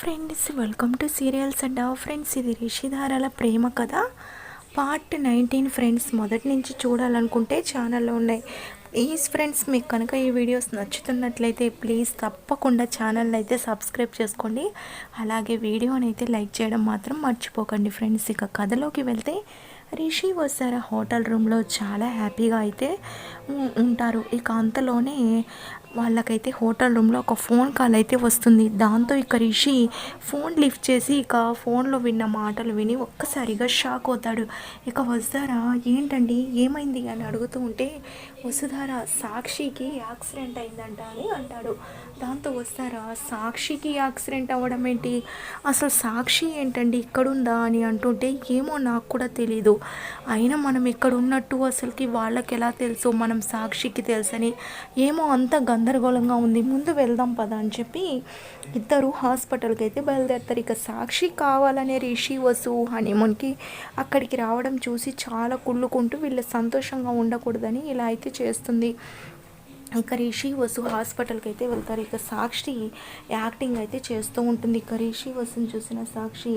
Friends welcome to serials and friends ఇది రిషిధారాల ప్రేమ కథ. పార్ట్ నైన్టీన్ ఫ్రెండ్స్ మొదటి నుంచి చూడాలనుకుంటే ఛానల్లో ఉన్నాయి. ప్లీజ్ ఫ్రెండ్స్ మీకు కనుక ఈ వీడియోస్ నచ్చుతున్నట్లయితే ప్లీజ్ తప్పకుండా ఛానల్ అయితే సబ్స్క్రైబ్ చేసుకోండి. అలాగే వీడియోని అయితే లైక్ చేయడం మాత్రం మర్చిపోకండి ఫ్రెండ్స్ ఇక కథలోకి వెళ్తే రిషి వసారా హోటల్ రూమ్లో చాలా హ్యాపీగా అయితే ఉంటారు. ఇక అంతలోనే వాళ్ళకైతే హోటల్ రూమ్లో ఒక ఫోన్ కాల్ అయితే వస్తుంది. దాంతో ఇక రిషి ఫోన్ లిఫ్ట్ చేసి ఇక ఫోన్లో విన్న మాటలు విని ఒక్కసారిగా షాక్ అవుతాడు. ఇక వస్తారా ఏంటండి? ఏమైంది? అని అడుగుతూ ఉంటే వసుధార సాక్షికి యాక్సిడెంట్ అయిందంట అని అంటాడు. దాంతో వస్తారా సాక్షికి యాక్సిడెంట్ అవ్వడం ఏంటి? అసలు సాక్షి ఏంటండి? ఇక్కడుందా? అని అంటుంటే ఏమో నాకు కూడా తెలీదు. అయినా మనం ఇక్కడ ఉన్నట్టు అసలుకి వాళ్ళకి ఎలా తెలుసు? మనం సాక్షికి తెలుసని. ఏమో అంత గందరగోళంగా ఉంది. ముందు వెళ్దాం పద అని చెప్పి ఇద్దరు హాస్పిటల్కి అయితే బయలుదేరుతారు. ఇక సాక్షి కావాలనే రిషి వసు హనీమూన్కి అక్కడికి రావడం చూసి చాలా కుళ్ళుకుంటూ వీళ్ళు సంతోషంగా ఉండకూడదని ఇలా అయితే చేస్తుంది. ఇక రిషి వసు హాస్పిటల్కి అయితే వెళ్తారు. ఇక సాక్షి యాక్టింగ్ అయితే చేస్తూ ఉంటుంది. ఇక రిషి వసుని చూసిన సాక్షి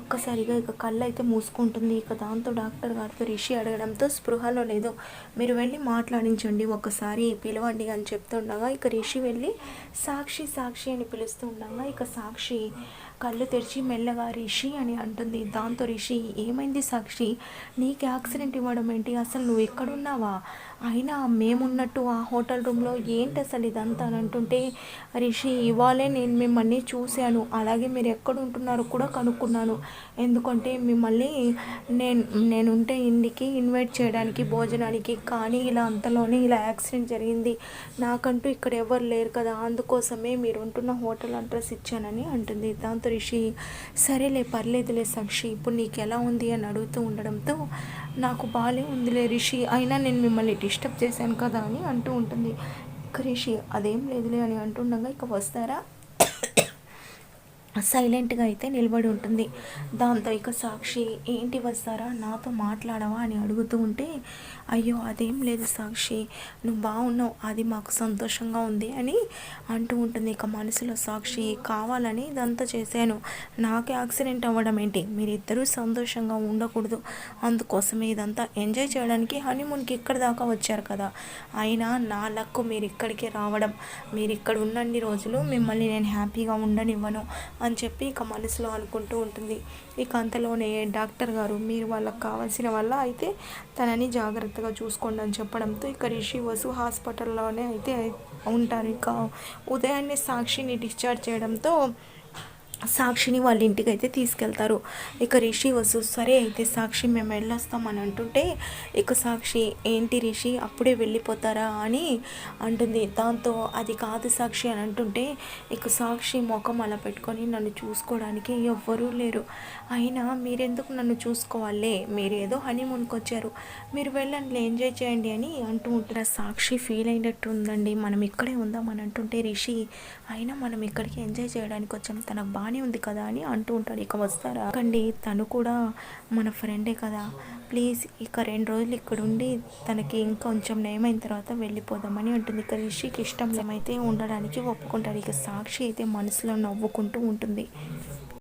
ఒక్కసారిగా ఇక కళ్ళు అయితే మూసుకుంటుంది. ఇక దాంతో డాక్టర్ గారితో రిషి అడగడంతో స్పృహలో లేదు మీరు వెళ్ళి మాట్లాడించండి ఒకసారి పిలవండి అని చెప్తుండగా ఇక రిషి వెళ్ళి సాక్షి సాక్షి అని పిలుస్తూ ఉండగా ఇక సాక్షి కళ్ళు తెరిచి మెల్లగా రిషి అని అంటుంది. దాంతో రిషి ఏమైంది సాక్షి? నీకు యాక్సిడెంట్ ఇవ్వడం ఏంటి? అసలు నువ్వు ఎక్కడున్నావా? అయినా మేమున్నట్టు ఆ హోటల్ రూమ్లో ఏంటి అసలు ఇదంతా అని అంటుంటే రిషి ఇవాళే నేను మిమ్మల్ని చూశాను. అలాగే మీరు ఎక్కడ ఉంటున్నారో కూడా కనుక్కున్నాను. ఎందుకంటే మిమ్మల్ని నేను నేను ఉంటే ఇంటికి ఇన్వైట్ చేయడానికి భోజనానికి కానీ ఇలా అంతలోనే ఇలా యాక్సిడెంట్ జరిగింది. నాకంటూ ఇక్కడ ఎవరు లేరు కదా అందుకోసమే మీరు ఉంటున్న హోటల్ అడ్రస్ ఇచ్చానని అంటుంది. దాంతో రిషి సరేలే పర్లేదులే సాక్షి ఇప్పుడు నీకు ఎలా ఉంది? అని అడుగుతూ ఉండడంతో నాకు బాగాలే ఉందిలే రిషి అయినా నేను మిమ్మల్ని డిస్టర్బ్ చేశాను కదా అని అంటూ ఉంటుంది. ఇక రిషి అదేం లేదులే అని అంటుండగా ఇక వస్తారా? సైలెంట్గా అయితే నిలబడి ఉంటుంది. దాంతో ఇక సాక్షి ఏంటి వస్తారా? నాతో మాట్లాడవా? అని అడుగుతూ ఉంటే అయ్యో అదేం లేదు సాక్షి నువ్వు బాగున్నావు అది మాకు సంతోషంగా ఉంది అని అంటూ ఉంటుంది. ఇక మనసులో సాక్షి కావాలని ఇదంతా చేశాను నాకు యాక్సిడెంట్ అవ్వడం ఏంటి? మీరిద్దరూ సంతోషంగా ఉండకూడదు. అందుకోసమే ఇదంతా ఎంజాయ్ చేయడానికి హనీమూన్కి ఇక్కడ దాకా వచ్చారు కదా. అయినా నా లక్కు మీరు ఇక్కడికి రావడం మీరు ఇక్కడ ఉన్నన్ని రోజులు మిమ్మల్ని నేను హ్యాపీగా ఉండనివ్వను అని చెప్పి ఇక మనసులో అనుకుంటూ ఉంటుంది. ఇక అంతలోనే డాక్టర్ గారు మీరు వాళ్ళకి కావాల్సిన వల్ల అయితే తనని జాగ్రత్తగా చూసుకోండి అని చెప్పడంతో ఇక రిషి వసు హాస్పిటల్లోనే అయితే ఉంటారు. ఇక ఉదయాన్నే సాక్షిని డిశ్చార్జ్ చేయడంతో సాక్షిని వాళ్ళ ఇంటికి అయితే తీసుకెళ్తారు. ఇక రిషి వసు సరే అయితే సాక్షి మేము వెళ్ళొస్తామని అంటుంటే ఇక సాక్షి ఏంటి రిషి అప్పుడే వెళ్ళిపోతారా అని అంటుంది. దాంతో అది కాదు సాక్షి అని అంటుంటే ఇక సాక్షి ముఖం అలా పెట్టుకొని నన్ను చూసుకోవడానికి ఎవ్వరూ లేరు. అయినా మీరెందుకు నన్ను చూసుకోవాలే? మీరు ఏదో హనీమూన్కి వచ్చారు. మీరు వెళ్ళండి ఎంజాయ్ చేయండి అని అంటూ ఉంటారు సాక్షి ఫీల్ అయినట్టు ఉందండి మనం ఇక్కడే ఉందాం అని అంటుంటే రిషి అయినా మనం ఇక్కడికి ఎంజాయ్ చేయడానికి వచ్చాం. తనకు బాగానే ఉంది కదా అని అంటూ ఉంటాడు. ఇక వస్తారా? కండి తను కూడా మన ఫ్రెండే కదా. ప్లీజ్ ఇక రెండు రోజులు ఇక్కడ ఉండి తనకి ఇంకొంచెం నయమైన తర్వాత వెళ్ళిపోదామని ఉంటుంది ఇక రిషికి ఇష్టం ఏమైతే ఉండడానికి ఒప్పుకుంటాడు. ఇక సాక్షి అయితే మనసులో నవ్వుకుంటూ ఉంటుంది.